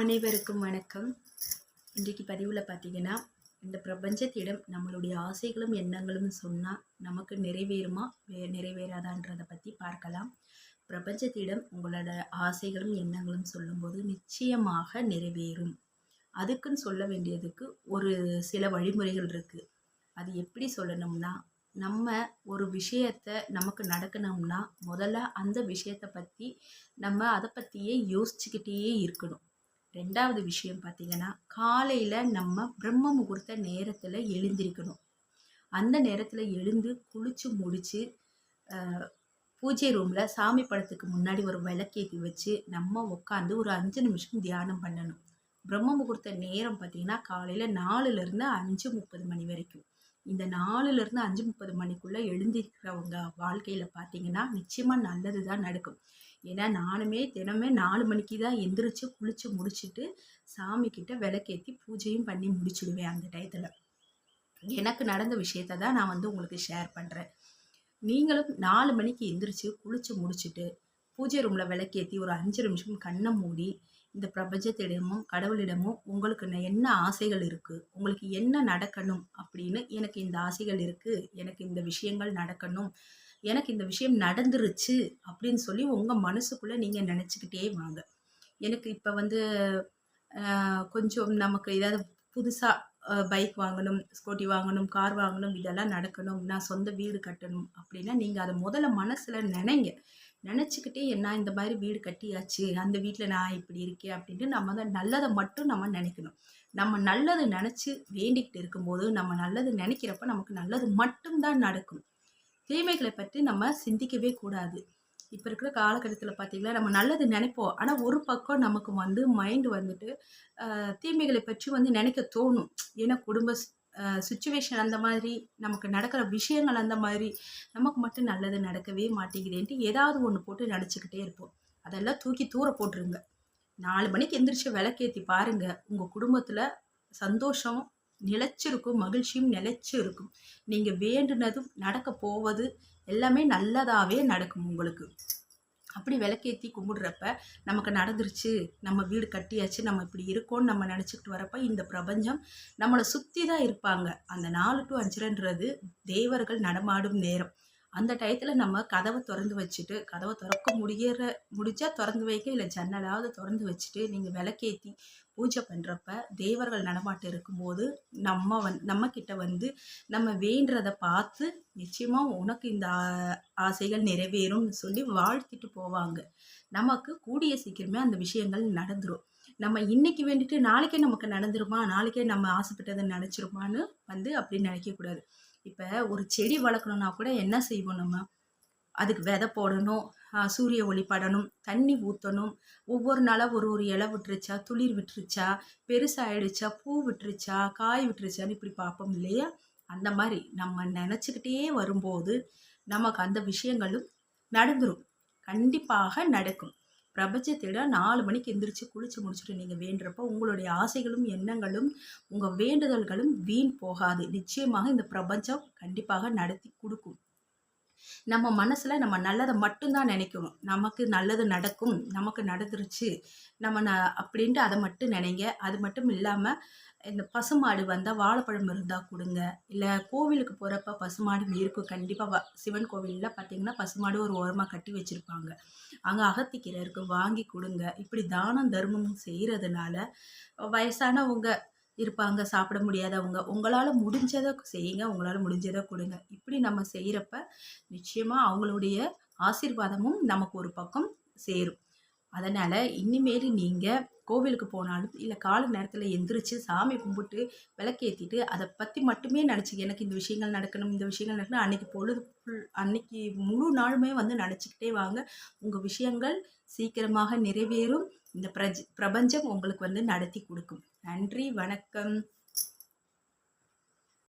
அனைவருக்கும் வணக்கம். இன்றைக்கு பதிவில் பார்த்தீங்கன்னா இந்த பிரபஞ்சத்திடம் நம்மளுடைய ஆசைகளும் எண்ணங்களும் சொன்னால் நமக்கு நிறைவேறுமா? வே நிறைவேறாதான்றதை பற்றி பார்க்கலாம். பிரபஞ்சத்திடம் உங்களோட ஆசைகளும் எண்ணங்களும் சொல்லும்போது நிச்சயமாக நிறைவேறும். அதுக்குன்னு சொல்ல வேண்டியதுக்கு ஒரு சில வழிமுறைகள் இருக்குது அது எப்படி சொல்லணும்னா நம்ம ஒரு விஷயத்தை நமக்கு நடக்கணும்னா முதல்ல அந்த விஷயத்தை பற்றி நம்ம அதை பற்றியே யோசிச்சுக்கிட்டே இருக்கணும். ரெண்டாவது விஷயம் பார்த்திங்கன்னா காலையில் நம்ம பிரம்ம முகூர்த்த நேரத்தில் எழுந்திருக்கணும். அந்த நேரத்தில் எழுந்து குளித்து முடித்து பூஜை ரூமில் சாமி படத்துக்கு முன்னாடி ஒரு விளக்கேற்றி வச்சு நம்ம உட்காந்து ஒரு அஞ்சு நிமிஷம் தியானம் பண்ணணும். பிரம்ம முகூர்த்த நேரம் பார்த்திங்கன்னா காலையில் நாலுலேருந்து அஞ்சு முப்பது மணி வரைக்கும். இந்த நாலுலேருந்து அஞ்சு முப்பது மணிக்குள்ளே எழுந்திருக்கிறவங்க வாழ்க்கையில் பார்த்தீங்கன்னா நிச்சயமாக நல்லது தான் நடக்கும். ஏன்னா நானுமே தினமே நாலு மணிக்கு தான் எந்திரிச்சு குளித்து முடிச்சுட்டு சாமிக்கிட்ட விளக்கேற்றி பூஜையும் பண்ணி முடிச்சுடுவேன் அந்த டயத்தில். எனக்கு நடந்த விஷயத்த தான் நான் வந்து உங்களுக்கு ஷேர் பண்ணுறேன் நீங்களும் நாலு மணிக்கு எந்திரிச்சு குளித்து முடிச்சுட்டு பூஜை ரூமில் விளக்கேற்றி ஒரு அஞ்சு நிமிஷம் கண்ணை மூடி இந்த பிரபஞ்சத்திடமும் கடவுளிடமும் உங்களுக்கு என்ன ஆசைகள் இருக்குது உங்களுக்கு என்ன நடக்கணும்? அப்படின்னு எனக்கு இந்த ஆசைகள் இருக்குது எனக்கு இந்த விஷயங்கள் நடக்கணும். எனக்கு இந்த விஷயம் நடந்துருச்சு அப்படின்னு சொல்லி உங்கள் மனசுக்குள்ளே நீங்கள் நினச்சிக்கிட்டே வாங்க. எனக்கு இப்போ வந்து கொஞ்சம் நமக்கு ஏதாவது புதுசாக பைக் வாங்கணும் ஸ்கூட்டி வாங்கணும் கார் வாங்கணும் இதெல்லாம் நடக்கணும். நான் சொந்த வீடு கட்டணும் அப்படின்னா நீங்கள் அதை முதல்ல மனசில் நினைங்க. நினச்சிக்கிட்டே என்ன இந்த மாதிரி வீடு கட்டியாச்சு அந்த வீட்டில் நான் இப்படி இருக்கேன் அப்படின்ட்டு நம்ம தான் நல்லதை மட்டும் நம்ம நினைக்கணும். நம்ம நல்லது நினச்சி வேண்டிக்கிட்டு இருக்கும்போது நம்ம நல்லது நினைக்கிறப்ப நமக்கு நல்லது மட்டும்தான் நடக்கும். தீமைகளை பற்றி நம்ம சிந்திக்கவே கூடாது. இப்போ இருக்கிற காலகட்டத்தில் பார்த்திங்கன்னா நம்ம நல்லது நினைப்போம். ஆனால் ஒரு பக்கம் நமக்கு வந்து மைண்டு வந்துட்டு தீமைகளை பற்றி வந்து நினைக்க தோணும். ஏன்னா குடும்ப சுச்சுவேஷன் அந்த மாதிரி நமக்கு நடக்கிற விஷயங்கள் அந்த மாதிரி நமக்கு மட்டும் நல்லது நடக்கவே மாட்டேங்குதுன்ட்டு ஏதாவது ஒன்று போட்டு நடிச்சுக்கிட்டே இருப்போம். அதெல்லாம் தூக்கி தூர போட்டுருங்க. நாலு மணிக்கு எந்திரிச்சு விளக்கேற்றி பாருங்கள் உங்கள் குடும்பத்தில் சந்தோஷம் நிலைச்சிருக்கும் மகிழ்ச்சியும் நிலைச்சு இருக்கும் நீங்கள் வேண்டுனதும் நடக்க போவது எல்லாமே நல்லதாகவே நடக்கும் உங்களுக்கு. அப்படி விளக்கேற்றி கும்பிடுறப்ப நமக்கு நடந்துருச்சு நம்ம வீடு கட்டியாச்சு நம்ம இப்படி இருக்கோம்னு நம்ம நினச்சிக்கிட்டு வரப்ப இந்த பிரபஞ்சம் நம்மளை சுற்றி தான் இருப்பாங்க. அந்த நாலு டு அஞ்சுரன்றது தேவர்கள் நடமாடும் நேரம். அந்த டயத்தில் நம்ம கதவை திறந்து வச்சுட்டு கதவை திறக்க முடிகிற முடிஞ்சால் திறந்து வைக்க இல்லை ஜன்னலாவது திறந்து வச்சுட்டு நீங்கள் விளக்கேற்றி பூஜை பண்ணுறப்ப தேவர்கள் நடமாட்டம் இருக்கும்போது நம்ம வந் நம்மக்கிட்ட வந்து நம்ம வேண்டுறதை பார்த்து நிச்சயமாக உனக்கு இந்த ஆசைகள் நிறைவேறும்னு சொல்லி வாழ்த்திட்டு போவாங்க. நமக்கு கூடிய சீக்கிரமே அந்த விஷயங்கள் நடந்துடும் நம்ம இன்னைக்கு வேண்டிட்டு நாளைக்கே நமக்கு நடந்துருமா? நாளைக்கே நம்ம ஆசைப்பட்டதை நினச்சிருமான்னு வந்து அப்படி நினைக்கக்கூடாது. இப்போ ஒரு செடி வளர்க்கணுன்னா கூட என்ன செய்வோம் நம்ம? அதுக்கு விதை போடணும் சூரிய ஒளி படணும் தண்ணி ஊற்றணும் ஒவ்வொரு நாளாக ஒரு ஒரு இலை விட்டுருச்சா துளிர் விட்டுருச்சா பெருசாகிடுச்சா பூ விட்டுருச்சா காய் விட்டுருச்சான்னு இப்படி பார்ப்போம் இல்லையா? அந்த மாதிரி நம்ம நினச்சிக்கிட்டே வரும்போது நமக்கு அந்த விஷயங்களும் நடந்துடும் கண்டிப்பாக நடக்கும். பிரபஞ்சத்திட நாலு மணிக்கு எந்திரிச்சு குளிச்சு முடிச்சுட்டு நீங்கள் வேண்டுறப்போ உங்களுடைய ஆசைகளும் எண்ணங்களும் உங்கள் வேண்டுதல்களும் வீண் போகாது. நிச்சயமாக இந்த பிரபஞ்சம் கண்டிப்பாக நடத்தி கொடுக்கும். நம்ம மனசில் நம்ம நல்லதை மட்டும்தான் நினைக்கணும். நமக்கு நல்லது நடக்கும் நமக்கு நடந்துருச்சு நம்ம ந அப்படின்ட்டு அதை மட்டும் நினைங்க. அது மட்டும் இல்லாமல் இந்த பசுமாடு வந்தால் வாழைப்பழம் இருந்தால் கொடுங்க. இல்லை கோவிலுக்கு போகிறப்ப பசுமாடு இருக்கும். கண்டிப்பாக சிவன் கோவிலில் பார்த்திங்கன்னா பசுமாடு ஒரு ஓரமாக கட்டி வச்சுருப்பாங்க. அங்கே அகத்திக்கீரை இருக்குது வாங்கி கொடுங்க. இப்படி தானம் தர்மம் செய்கிறதுனால வயசானவங்க இருப்பாங்க சாப்பிட முடியாதவங்க. உங்களால் முடிஞ்சதை செய்யுங்க உங்களால் முடிஞ்சதை கொடுங்க. இப்படி நம்ம செய்கிறப்ப நிச்சயமாக அவங்களுடைய ஆசீர்வாதமும் நமக்கு ஒரு பக்கம் சேரும். அதனால் இனிமேல் நீங்கள் கோவிலுக்கு போனாலும் இல்லை கால நேரத்தில் எந்திரிச்சு சாமி கும்பிட்டு விளக்கேற்றிட்டு அதை பற்றி மட்டுமே நினச்சி எனக்கு இந்த விஷயங்கள் நடக்கணும் இந்த விஷயங்கள் நடக்கணும். அன்றைக்கி பொழுது ஃபுல் அன்னைக்கு முழு நாளுமே வந்து நினச்சிக்கிட்டே வாங்க. உங்கள் விஷயங்கள் சீக்கிரமாக நிறைவேறும். இந்த பிரஜ் பிரபஞ்சம் உங்களுக்கு வந்து நடத்தி கொடுக்கும். நன்றி வணக்கம்.